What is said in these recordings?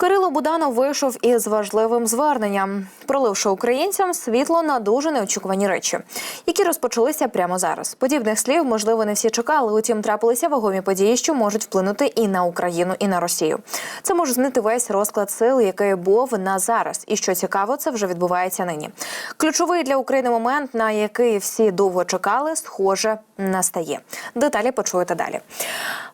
Кирило Буданов вийшов із важливим зверненням, проливши українцям світло на дуже неочікувані речі, які розпочалися прямо зараз. Подібних слів, можливо, не всі чекали. Утім, трапилися вагомі події, що можуть вплинути і на Україну, і на Росію. Це може змінити весь розклад сил, який був на зараз. І що цікаво, це вже відбувається нині. Ключовий для України момент, на який всі довго чекали, схоже настає. Деталі почуєте далі.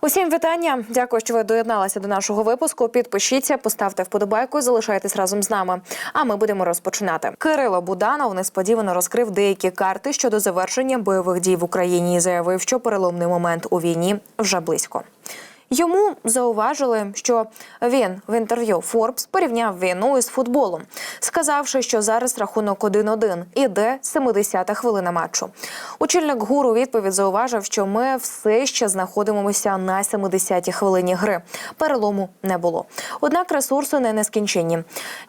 Усім вітання. Дякую, що ви доєдналися до нашого випуску. Підпишіться, поставте вподобайку і залишайтесь разом з нами. А ми будемо розпочинати. Кирило Буданов несподівано розкрив деякі карти щодо завершення бойових дій в Україні і заявив, що переломний момент у війні вже близько. Йому зауважили, що він в інтерв'ю Forbes порівняв війну із футболом, сказавши, що зараз рахунок 1-1, іде 70-та хвилина матчу. Очільник гуру відповідь зауважив, що ми все ще знаходимося на 70-й хвилині гри. Перелому не було. Однак ресурси не нескінченні.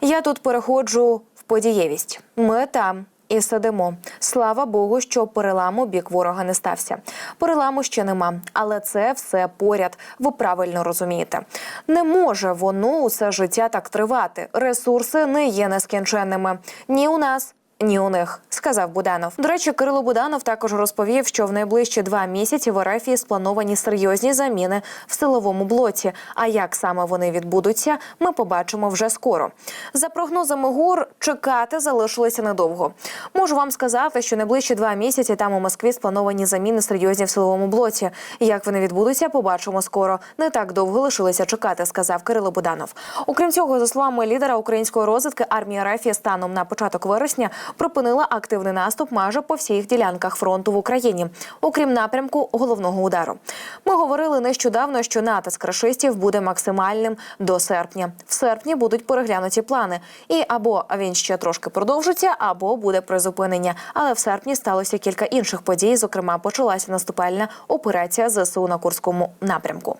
Я тут переходжу в подієвість. Ми там. І сидимо. Слава Богу, що переламу бік ворога не стався. Переламу ще нема, але це все поряд. Ви правильно розумієте. Не може воно усе життя так тривати. Ресурси не є нескінченними ні у нас. Ні, у них сказав Буданов. До речі, Кирило Буданов також розповів, що в найближчі два місяці в РФ сплановані серйозні заміни в силовому блоці. А як саме вони відбудуться, ми побачимо вже скоро. За прогнозами ГУР, чекати залишилося недовго. Можу вам сказати, що найближчі два місяці там у Москві сплановані заміни серйозні в силовому блоці. Як вони відбудуться, побачимо скоро. Не так довго лишилося чекати, сказав Кирило Буданов. Окрім цього, за словами лідера української розвідки, армія РФ станом на початок вересня припинила активний наступ майже по всіх ділянках фронту в Україні, окрім напрямку головного удару. Ми говорили нещодавно, що натиск рашистів буде максимальним до серпня. В серпні будуть переглянуті плани, і або він ще трошки продовжиться, або буде призупинення. Але в серпні сталося кілька інших подій. Зокрема, почалася наступальна операція ЗСУ на Курському напрямку.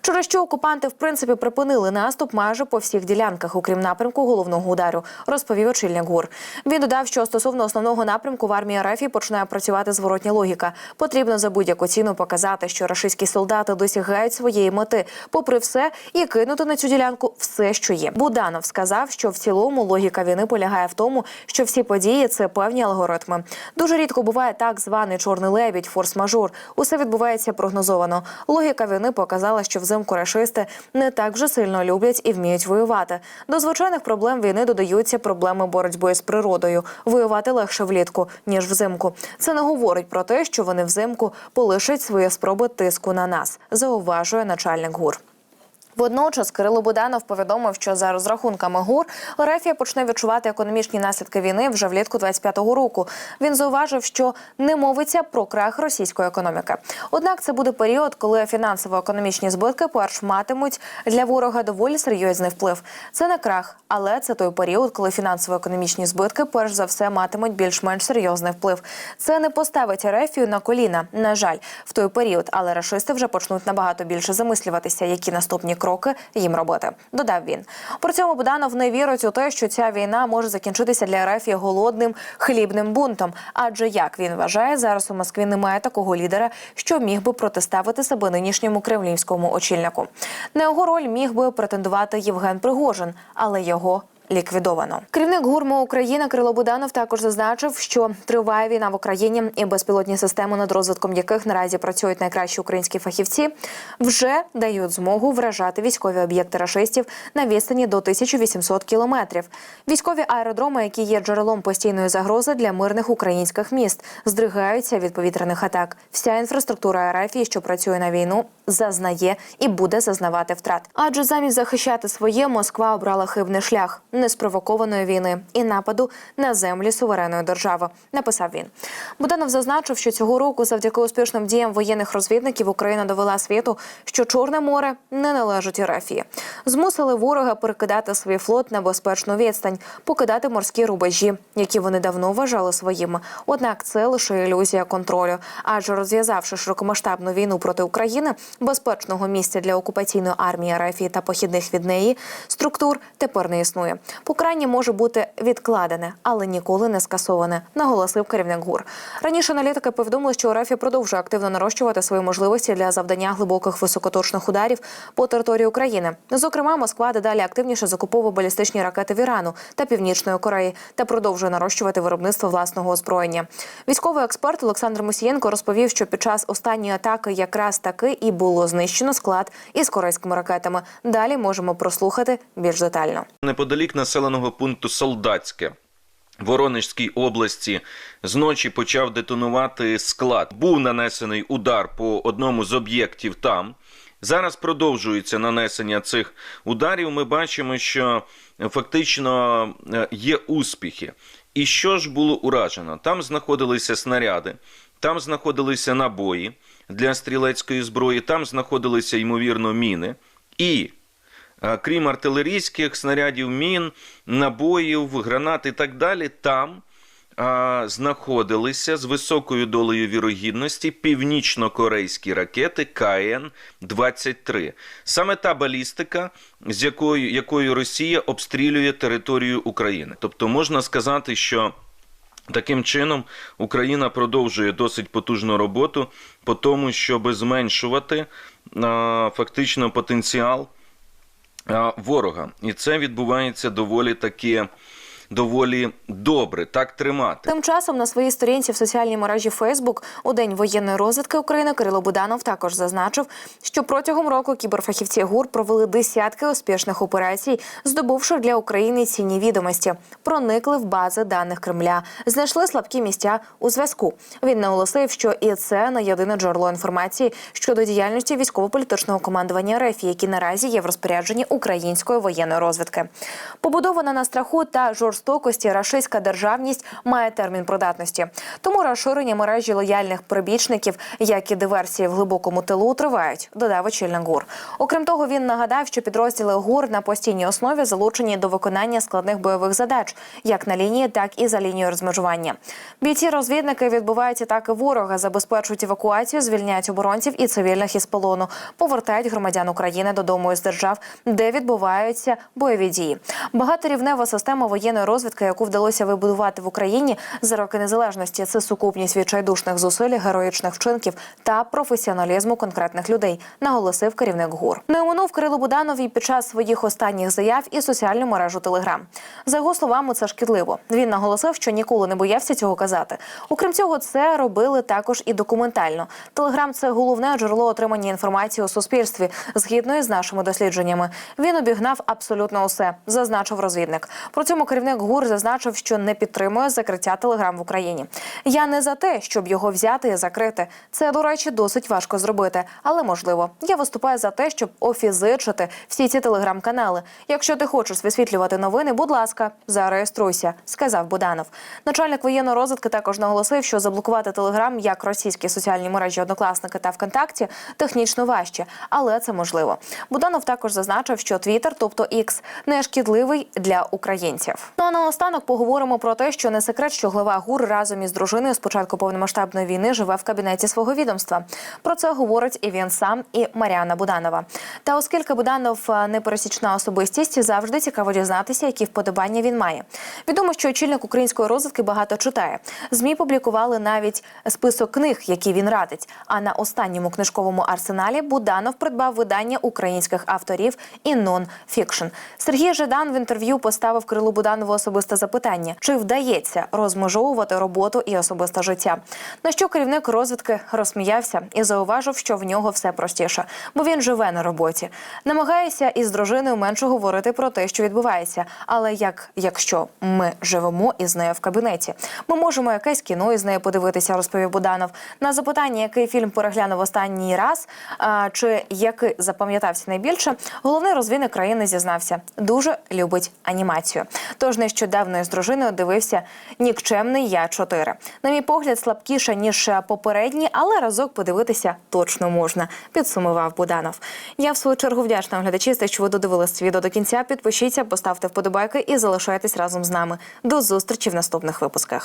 Через що окупанти в принципі припинили наступ майже по всіх ділянках, окрім напрямку головного удару, розповів очільник ГУР. Він додав, що стосовно основного напрямку в армії РФ починає працювати зворотня логіка. Потрібно за будь-яку ціну показати, що рашистські солдати досягають своєї мети, попри все, і кинути на цю ділянку все, що є. Буданов сказав, що в цілому логіка війни полягає в тому, що всі події це певні алгоритми. Дуже рідко буває так званий чорний лебідь, форс-мажор. Усе відбувається прогнозовано. Логіка війни показала, що взимку рашисти не так вже сильно люблять і вміють воювати. До звичайних проблем війни додаються проблеми боротьби з природою. Воювати легше влітку ніж взимку. Це не говорить про те, що вони взимку полишать свої спроби тиску на нас, зауважує начальник гур. Водночас Кирило Буданов повідомив, що за розрахунками ГУР Рефія почне відчувати економічні наслідки війни вже влітку 25-го року. Він зауважив, що не мовиться про крах російської економіки. Однак це буде період, коли фінансово-економічні збитки перш матимуть для ворога доволі серйозний вплив. Це не крах, але це той період, коли фінансово-економічні збитки перш за все матимуть більш-менш серйозний вплив. Це не поставить Рефію на коліна. На жаль, в той період, але рашисти вже почнуть набагато більше замислюватися, які наступні кроки їм робити. Додав він. При цьому Буданов не вірить у те, що ця війна може закінчитися для РФ голодним хлібним бунтом. Адже як він вважає, зараз у Москві немає такого лідера, що міг би протиставити себе нинішньому кремлівському очільнику. На його роль міг би претендувати Євген Пригожин, але його ліквідовано. Керівник гурму України Кирило Буданов також зазначив, що триває війна в Україні і безпілотні системи, над розвитком яких наразі працюють найкращі українські фахівці, вже дають змогу вражати військові об'єкти рашистів на відстані до 1800 кілометрів. Військові аеродроми, які є джерелом постійної загрози для мирних українських міст, здригаються від повітряних атак. Вся інфраструктура РФ, що працює на війну, зазнає і буде зазнавати втрат. Адже замість захищати своє Москва обрала хибний шлях неспровокованої війни і нападу на землі суверенної держави. Написав він. Буданов зазначив, що цього року, завдяки успішним діям воєнних розвідників, Україна довела світу, що Чорне море не належить Рафії. Змусили ворога перекидати свій флот на безпечну відстань, покидати морські рубежі, які вони давно вважали своїми. Однак це лише ілюзія контролю. Адже розв'язавши широкомасштабну війну проти України, безпечного місця для окупаційної армії Рафії та похідних від неї структур тепер не існує. Покарання може бути відкладене, але ніколи не скасоване, наголосив керівник ГУР. Раніше аналітики повідомили, що РФ продовжує активно нарощувати свої можливості для завдання глибоких високоточних ударів по території України. Зокрема, Москва дедалі активніше закуповує балістичні ракети в Ірану та Північної Кореї та продовжує нарощувати виробництво власного озброєння. Військовий експерт Олександр Мусієнко розповів, що під час останньої атаки якраз таки і було знищено склад із корейськими ракетами. Далі можемо прослухати більш детально. Неподалік населеного пункту Солдатське. Воронежській області зночі почав детонувати склад. Був нанесений удар по одному з об'єктів там. Зараз продовжується нанесення цих ударів. Ми бачимо, що фактично е, є успіхи. І що ж було уражено? Там знаходилися снаряди, там знаходилися набої для стрілецької зброї, там знаходилися ймовірно міни. І крім артилерійських снарядів, мін, набоїв, гранат і так далі, там а, знаходилися з високою долею вірогідності північно-корейські ракети КН-23. Саме та балістика, з якою, якою Росія обстрілює територію України. Тобто можна сказати, що Таким чином, Україна продовжує досить потужну роботу по тому, щоб зменшувати а, фактично потенціал ворога, і це відбувається доволі таки доволі добре. Так тримати. Тим часом на своїй сторінці в соціальній мережі Фейсбук у день воєнної розвідки України Кирило Буданов також зазначив, що протягом року кіберфахівці ГУР провели десятки успішних операцій, здобувши для України цінні відомості, проникли в бази даних Кремля, знайшли слабкі місця у зв'язку. Він наголосив, що і це не єдине джерело інформації щодо діяльності військово-політичного командування РФ, які наразі є в розпорядженні української воєнної розвідки. Побудована на страху та жорстокості рашистська державність має термін придатності. Тому розширення мережі лояльних прибічників, як і диверсії в глибокому тилу, тривають. Додав очільник ГУР. Окрім того, він нагадав, що підрозділи ГУР на постійній основі залучені до виконання складних бойових задач, як на лінії, так і за лінією розмежування. Бійці розвідники відбувають атаки ворога, забезпечують евакуацію, звільняють оборонців і цивільних із полону, повертають громадян України додому із держав, де відбуваються бойові дії. Багаторівнева система воєнної розвідки, яку вдалося вибудувати в Україні за роки незалежності, це сукупність відчайдушних зусиль, героїчних вчинків та професіоналізму конкретних людей, наголосив керівник ГУР. Не оминув Кирило Буданов і під час своїх останніх заяв і соціальну мережу Телеграм. За його словами, це шкідливо. Він наголосив, що ніколи не боявся цього казати. Окрім цього, це робили також і документально. Телеграм це головне джерело отримання інформації у суспільстві, згідно із нашими дослідженнями. Він обігнав абсолютно усе, зазначив розвідник. Про цьому керівник ГУР зазначив, що не підтримує закриття Телеграм в Україні. Я не за те, щоб його взяти і закрити. Це, до речі, досить важко зробити, але можливо. Я виступаю за те, щоб офізичити всі ці телеграм-канали. Якщо ти хочеш висвітлювати новини, будь ласка, зареєструйся, сказав Буданов. Начальник воєнної розвідки також наголосив, що заблокувати телеграм як російські соціальні мережі однокласники та ВКонтакті технічно важче, але це можливо. Буданов також зазначив, що Твіттер, тобто X, не шкідливий для українців. А наостанок поговоримо про те, що не секрет, що глава ГУР разом із дружиною з початку повномасштабної війни живе в кабінеті свого відомства. Про це говорить і він сам, і Маріана Буданова. Та оскільки Буданов е, непересічна особистість, завжди цікаво дізнатися, які вподобання він має. Відомо, що очільник української розвідки багато читає. Змі публікували навіть список книг, які він радить. А на останньому книжковому арсеналі Буданов придбав видання українських авторів і нон-фікшн. Сергій Жадан в інтерв'ю поставив Кирилу Буданову особисте запитання: чи вдається розмежовувати роботу і особисте життя? На що керівник розвідки розсміявся і зауважив, що в нього все простіше, бо він живе на роботі. Намагається із дружиною менше говорити про те, що відбувається. Але як якщо ми живемо із нею в кабінеті, ми можемо якесь кіно із нею подивитися, розповів Буданов. На запитання, який фільм переглянув останній раз, а, чи який запам'ятався найбільше, головний розвідник країни зізнався, дуже любить анімацію. Тож нещодавно із дружиною дивився нікчемний я 4 На мій погляд, слабкіше ніж попередні, але разок подивитися точно можна. Підсумував Буданов. Я в свою чергу вдячна глядачі, за те, що ви додивились відео до кінця. Підпишіться, поставте вподобайки і залишайтесь разом з нами. До зустрічі в наступних випусках.